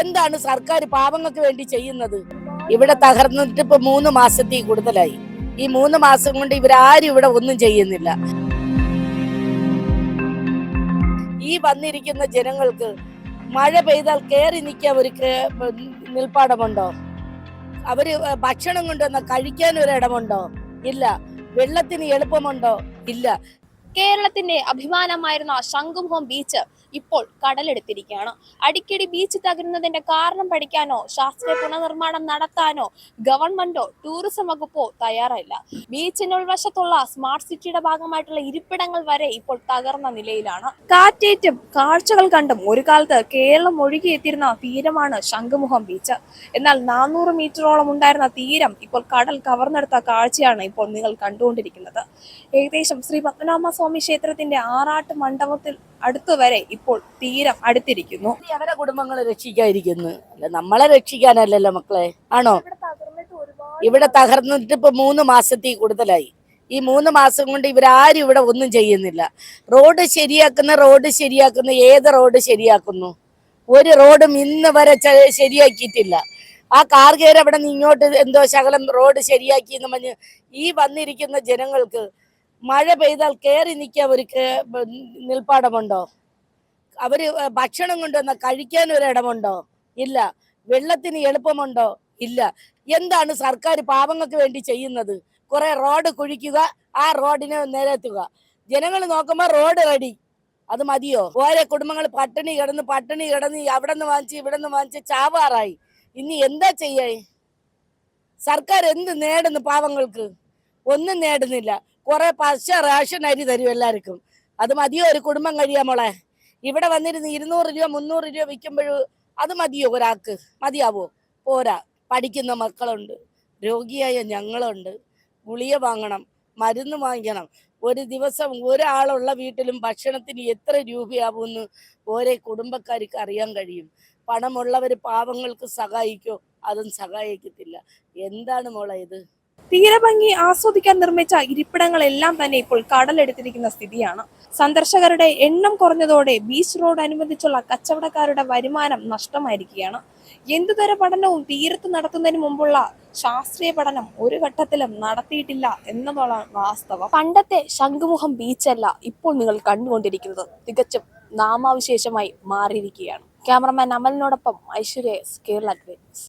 എന്താണ് സർക്കാർ പാവങ്ങൾക്ക് വേണ്ടി ചെയ്യുന്നത്? ഇവിടെ തകർന്നിട്ട് ഇപ്പൊ മൂന്ന് മാസത്തിൽ കൂടുതലായി. ഈ മൂന്ന് മാസം കൊണ്ട് ഇവരാരും ഇവിടെ ഒന്നും ചെയ്യുന്നില്ല. ഈ വന്നിരിക്കുന്ന ജനങ്ങൾക്ക് മഴ പെയ്താൽ കയറി നിൽക്കാൻ ഒരു നിൽപ്പാടമുണ്ടോ? അവർ ഭക്ഷണം കൊണ്ടുവന്ന കഴിക്കാൻ ഒരു ഇടമുണ്ടോ? ഇല്ല. വെള്ളത്തിന് എളുപ്പമുണ്ടോ? ഇല്ല. കേരളത്തിന്റെ അഭിമാനമായിരുന്ന ശംഖുമുഖം ബീച്ച് ഇപ്പോൾ കടലെടുത്തിരിക്കുകയാണ്. അടിക്കടി ബീച്ച് തകരുന്നതിന്റെ കാരണം പഠിക്കാനോ ശാസ്ത്രീയ പുനർനിർമ്മാണം നടത്താനോ ഗവൺമെന്റോ ടൂറിസം വകുപ്പോ തയ്യാറല്ല. ബീച്ചിന്റെ ഉൾവശത്തുള്ള സ്മാർട്ട് സിറ്റിയുടെ ഭാഗമായിട്ടുള്ള ഇരിപ്പിടങ്ങൾ വരെ ഇപ്പോൾ തകർന്ന നിലയിലാണ്. കാറ്റേറ്റും കാഴ്ചകൾ കണ്ടും ഒരു കാലത്ത് കേരളം ഒഴുകിയെത്തിയിരുന്ന തീരമാണ് ശംഖുമുഖം ബീച്ച് എന്നാൽ നാനൂറ് മീറ്ററോളം ഉണ്ടായിരുന്ന തീരം ഇപ്പോൾ കടൽ കവർന്നെടുത്ത കാഴ്ചയാണ് ഇപ്പോൾ നിങ്ങൾ കണ്ടുകൊണ്ടിരിക്കുന്നത്. ഏകദേശം ശ്രീ പത്മനാഭ സ്വാമി ക്ഷേത്രത്തിന്റെ ആറാട്ട് മണ്ഡപത്തിൽ അടുത്തുവരെ ഇപ്പോൾ തീരം അടുത്തിരിക്കുന്നു. അവരെ കുടുംബങ്ങൾ രക്ഷിക്കാതിരിക്കുന്നു. അല്ല നമ്മളെ രക്ഷിക്കാനല്ലല്ലോ മക്കളെ. ആണോ? ഇവിടെ തകർന്നിട്ട് ഇപ്പൊ മൂന്ന് മാസത്തിൽ കൂടുതലായി. ഈ മൂന്ന് മാസം കൊണ്ട് ഇവരാരും ഇവിടെ ഒന്നും ചെയ്യുന്നില്ല. റോഡ് ശരിയാക്കുന്ന റോഡ് ശരിയാക്കുന്ന ഏത് റോഡ് ശരിയാക്കുന്നു? ഒരു റോഡും ഇന്ന് വരെ ശരിയാക്കിയിട്ടില്ല. ആ കാർഗേർ അവിടെ നിന്ന് ഇങ്ങോട്ട് എന്തോ ശകലം റോഡ് ശരിയാക്കി എന്ന് പറഞ്ഞ് ഈ വന്നിരിക്കുന്ന ജനങ്ങൾക്ക് മഴ പെയ്താൽ കയറി നിൽക്കുക അവർക്ക് നിൽപ്പാടമുണ്ടോ? അവർ ഭക്ഷണം കൊണ്ടുവന്ന കഴിക്കാൻ ഒരു ഇടമുണ്ടോ ഇല്ല. വെള്ളത്തിന് എളുപ്പമുണ്ടോ? ഇല്ല. എന്താണ് സർക്കാർ പാവങ്ങൾക്ക് വേണ്ടി ചെയ്യുന്നത്? കുറെ റോഡ് കുഴിക്കുക ആ റോഡിനെ നിരത്തുക ജനങ്ങൾ നോക്കുമ്പോൾ റോഡ് റെഡി. അത് മതിയോ? ഓരോ കുടുംബങ്ങൾ പട്ടിണി കിടന്ന് പട്ടിണി കിടന്ന് അവിടെ നിന്ന് വാങ്ങിച്ച് ഇവിടെ നിന്ന് വാങ്ങിച്ച് ചാവാറായി. ഇനി എന്താ ചെയ്യേ സർക്കാർ എന്ത് നേടുന്നു പാവങ്ങൾക്ക്? ഒന്നും നേടുന്നില്ല. കുറെ പശ റേഷൻ അരി തരും എല്ലാവർക്കും. അത് മതിയോ? ഒരു കുടുംബം കഴിയാ മോളെ. ഇവിടെ വന്നിരുന്ന് ഇരുന്നൂറ് രൂപ മുന്നൂറ് രൂപ വിൽക്കുമ്പോഴും അത് മതിയോ ഒരാൾക്ക്? മതിയാവോ? പോരാ. പഠിക്കുന്ന മക്കളുണ്ട്. രോഗിയായ ഞങ്ങളുണ്ട്. ഗുളിക വാങ്ങണം മരുന്ന് വാങ്ങിക്കണം. ഒരു ദിവസം ഒരാളുള്ള വീട്ടിലും ഭക്ഷണത്തിന് എത്ര രൂപയാവുമെന്ന് ഓരോ കുടുംബക്കാർക്ക് അറിയാൻ കഴിയും. പണമുള്ളവർ പാവങ്ങൾക്ക് സഹായിക്കോ? അതും സഹായിക്കത്തില്ല. എന്താണ് മോളെ ഇത്? തീരഭംഗി ആസ്വദിക്കാൻ നിർമ്മിച്ച ഇരിപ്പിടങ്ങളെല്ലാം തന്നെ ഇപ്പോൾ കടലെടുത്തിരിക്കുന്ന സ്ഥിതിയാണ്. സന്ദർശകരുടെ എണ്ണം കുറഞ്ഞതോടെ ബീച്ച് റോഡ് അനുബന്ധിച്ചുള്ള കച്ചവടക്കാരുടെ വരുമാനം നഷ്ടമായിരിക്കുകയാണ്. എന്തുതര പഠനവും തീരത്ത് നടത്തുന്നതിന് മുമ്പുള്ള ശാസ്ത്രീയ പഠനം ഒരു ഘട്ടത്തിലും നടത്തിയിട്ടില്ല എന്നതാണ് വാസ്തവം. പണ്ടത്തെ ശംഖുമുഖം ബീച്ചല്ല ഇപ്പോൾ നിങ്ങൾ കണ്ടുകൊണ്ടിരിക്കുന്നത്. തികച്ചും നാമാവിശേഷമായി മാറിയിരിക്കുകയാണ്. ക്യാമറമാൻ അമലിനോടൊപ്പം ഐശ്വര്യ കേരള അഡ്വൈസ്